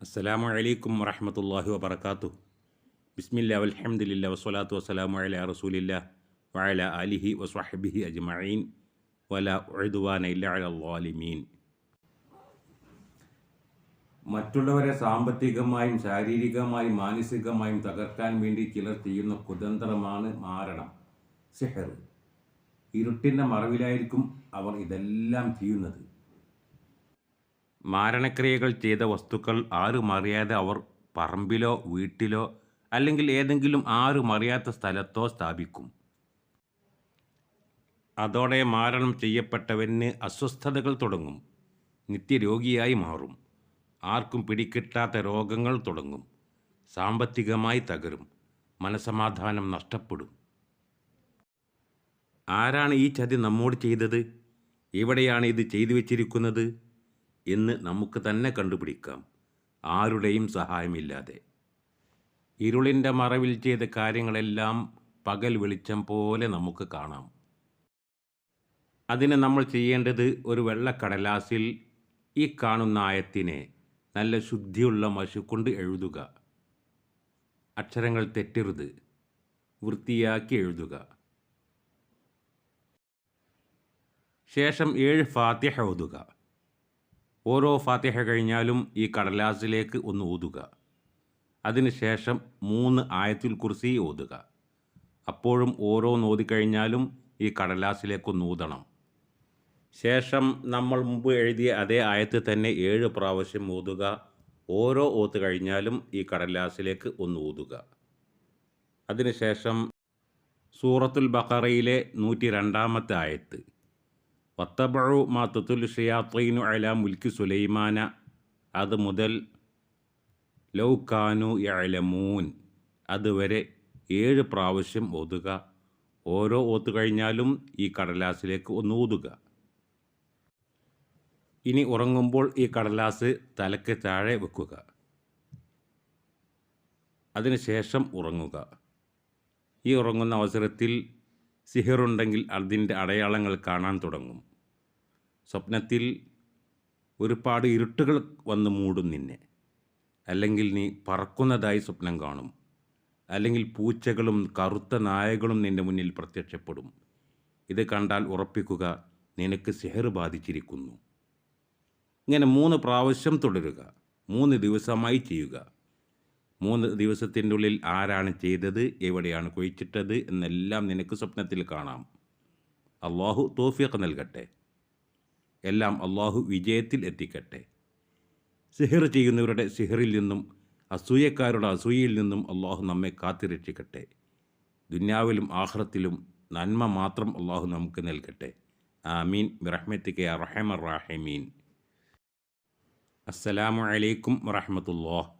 അസ്സലാമു അലൈക്കും വറഹമത്തല്ലാഹി വബർക്കാത്തു ബിസ്മില്ല അലഹമ്മദില്ല വസ്വലാത്തു വസ്സലാമു അല റസൂലില്ല വഅല അലിഹി വസ്വഹബിഹി അജ്മഈൻ. വല ഉഴുദുവാന ഇല്ല അലാലിമീൻ മറ്റുള്ളവരെ സാമ്പത്തികമായും ശാരീരികമായും മാനസികമായും തകർക്കാൻ വേണ്ടി ചിലർ ചെയ്യുന്ന കുതന്ത്രമാണ് മാരണം സിഹർ ഇരുട്ടിന്റെ മറവിലായിരിക്കും അവർ ഇതെല്ലാം ചെയ്യുന്നത്. മാരണക്രിയകൾ ചെയ്ത വസ്തുക്കൾ ആരും അറിയാതെ അവർ പറമ്പിലോ വീട്ടിലോ അല്ലെങ്കിൽ ഏതെങ്കിലും ആരും അറിയാത്ത സ്ഥലത്തോ സ്ഥാപിക്കും. അതോടെ മാരണം ചെയ്യപ്പെട്ടവന് അസ്വസ്ഥതകൾ തുടങ്ങും. നിത്യരോഗിയായി മാറും. ആർക്കും പിടികിട്ടാത്ത രോഗങ്ങൾ തുടങ്ങും. സാമ്പത്തികമായി തകരും. മനസമാധാനം നഷ്ടപ്പെടും. ആരാണ് ഈ ചതി നമ്മോട് ചെയ്തത്? എവിടെയാണ് ഇത് ചെയ്തു വച്ചിരിക്കുന്നത്? എന്ന് നമുക്ക് തന്നെ കണ്ടുപിടിക്കാം. ആരുടെയും സഹായമില്ലാതെ. ഇരുളിന്റെ മറവിൽ ചെയ്ത കാര്യങ്ങളെല്ലാം പകൽ വെളിച്ചം പോലെ നമുക്ക് കാണാം. അതിന് നമ്മൾ ചെയ്യേണ്ടത് ഒരു വെള്ളക്കടലാസിൽ ഈ കാണുന്ന ആയത്തിനെ നല്ല ശുദ്ധിയുള്ള മഷു കൊണ്ട് എഴുതുക. അക്ഷരങ്ങൾ തെറ്റരുത്. വൃത്തിയാക്കി എഴുതുക. ശേഷം ഏഴ് ഫാത്തിഹ ഓതുക. ഓരോ ഫാത്തിഹ കഴിഞ്ഞാലും ഈ കടലാസിലേക്ക് ഒന്ന് ഊതുക അതിനുശേഷം മൂന്ന് ആയത്തുൽ കുർസി ഓതുക. അപ്പോഴും ഓരോന്ന് ഓതിക്കഴിഞ്ഞാലും ഈ കടലാസിലേക്ക് ഊതണം. ശേഷം നമ്മൾ മുമ്പ് എഴുതിയ അതേ ആയത്ത് തന്നെ ഏഴ് പ്രാവശ്യം ഊതുക ഓരോ ഓത്ത് കഴിഞ്ഞാലും ഈ കടലാസിലേക്ക് ഒന്ന് ഊതുക. അതിനുശേഷം സൂറത്തുൽ ബക്കറയിലെ നൂറ്റി രണ്ടാമത്തെ ആയത്ത്. വത്തബഴു മാ തുത്തുൽ ഷിയാത്തീനു അല മുൽക്ക് സുലൈമാന. അത് മുതൽ ലൗക്കാനു യലമൂൻ അതുവരെ ഏഴ് പ്രാവശ്യം ഓതുക. ഓരോ ഓത്ത് കഴിഞ്ഞാലും ഈ കടലാസിലേക്ക് ഒന്ന് ഊതുക ഇനി ഉറങ്ങുമ്പോൾ ഈ കടലാസ് തലയ്ക്ക് താഴെ വെക്കുക. അതിനുശേഷം ഉറങ്ങുക. ഈ ഉറങ്ങുന്ന അവസരത്തിൽ സിഹിറുണ്ടെങ്കിൽ അതിന്റെ അടയാളങ്ങൾ കാണാൻ തുടങ്ങും. സ്വപ്നത്തിൽ ഒരുപാട് ഇരുട്ടുകൾ വന്ന് മൂടും നിന്നെ. അല്ലെങ്കിൽ നീ പറക്കുന്നതായി സ്വപ്നം കാണും. അല്ലെങ്കിൽ പൂച്ചകളും കറുത്ത നായകളും നിന്റെ മുന്നിൽ പ്രത്യക്ഷപ്പെടും. ഇത് കണ്ടാൽ ഉറപ്പിക്കുക നിനക്ക് സെഹർ ബാധിച്ചിരിക്കുന്നു. ഇങ്ങനെ മൂന്ന് പ്രാവശ്യം തുടരുക. മൂന്ന് ദിവസമായി ചെയ്യുക. മൂന്ന് ദിവസത്തിന്റെ ഉള്ളിൽ ആരാണ് ചെയ്തത് എവിടെയാണ് കുഴിച്ചിട്ടത് എന്നെല്ലാം നിനക്ക് സ്വപ്നത്തിൽ കാണാം. അള്ളാഹു തോഫിയൊക്കെ നൽകട്ടെ. എല്ലാം അള്ളാഹു വിജയത്തിൽ എത്തിക്കട്ടെ. സിഹിർ ചെയ്യുന്നവരുടെ സിഹിറിൽ നിന്നും അസൂയക്കാരുടെ അസൂയയിൽ നിന്നും അള്ളാഹു നമ്മെ കാത്തിരക്ഷിക്കട്ടെ. ദുന്യാവിലും ആഹ്റത്തിലും നന്മ മാത്രം അള്ളാഹു നമുക്ക് നൽകട്ടെ. ആമീൻ. ബിറഹ്മത്തിക്ക് റഹമർ റാഹിമീൻ അസ്സലാമു അലൈക്കും വറഹമത്തുല്ലാ